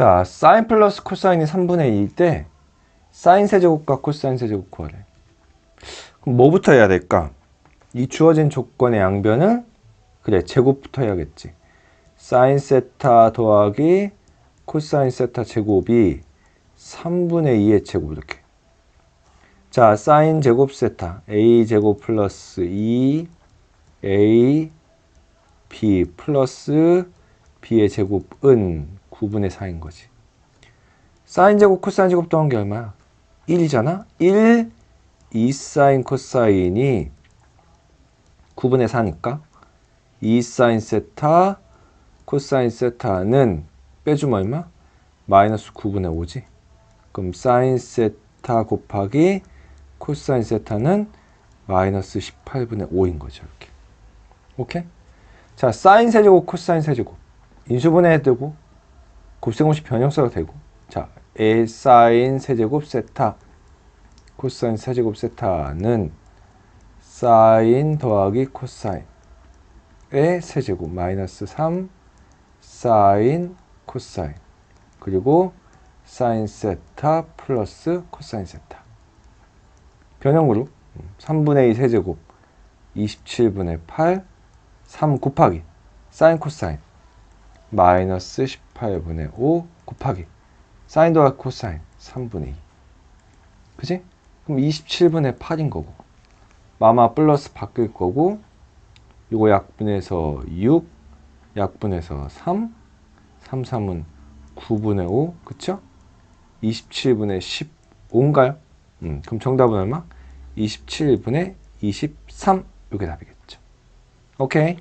자, 사인 플러스 코사인이 3분의 2일 때 사인 세제곱과 코사인 세제곱 구하래. 그럼 뭐부터 해야 될까? 이 주어진 조건의 양변은 그래 제곱부터 해야겠지. 사인 세타 더하기 코사인 세타 제곱이 3분의 2의 제곱 이렇게. 자, 사인 제곱 세타 a 제곱 플러스 2 a b 플러스 b의 제곱은 9분의 4인 거지. 사인 제곱 코사인 제곱 더한 게 얼마야? 1이잖아? 1 2 사인 코사인이 9분의 4니까 2 사인 세타 코사인 세타는 빼주면 얼마? 마이너스 9분의 5지. 그럼 사인 세타 곱하기 코사인 세타는 마이너스 18분의 5인 거죠. 이렇게. 오케이? 자, 사인 세제곱, 코사인 세제곱. 인수분해 되고 곱셈공식 변형사가 되고 자, a 사인 세제곱 세타 코사인 세제곱 세타는 사인 더하기 코사인의 세제곱 마이너스 3 사인 코사인 그리고 사인 세타 플러스 코사인 세타. 변형으로 3분의 2 세제곱 27분의 8 3 곱하기 사인 코사인 마이너스 18분의 5 곱하기 사인 더하기 코사인 3분의 2 그지? 그럼 27분의 8인 거고 마마 플러스 바뀔 거고 요거 약분해서 6 약분해서 3 3 3은 9분의 5 그쵸? 27분의 15인가요? 음, 그럼 정답은 얼마? 27분의 23 요게 답이겠죠 오케이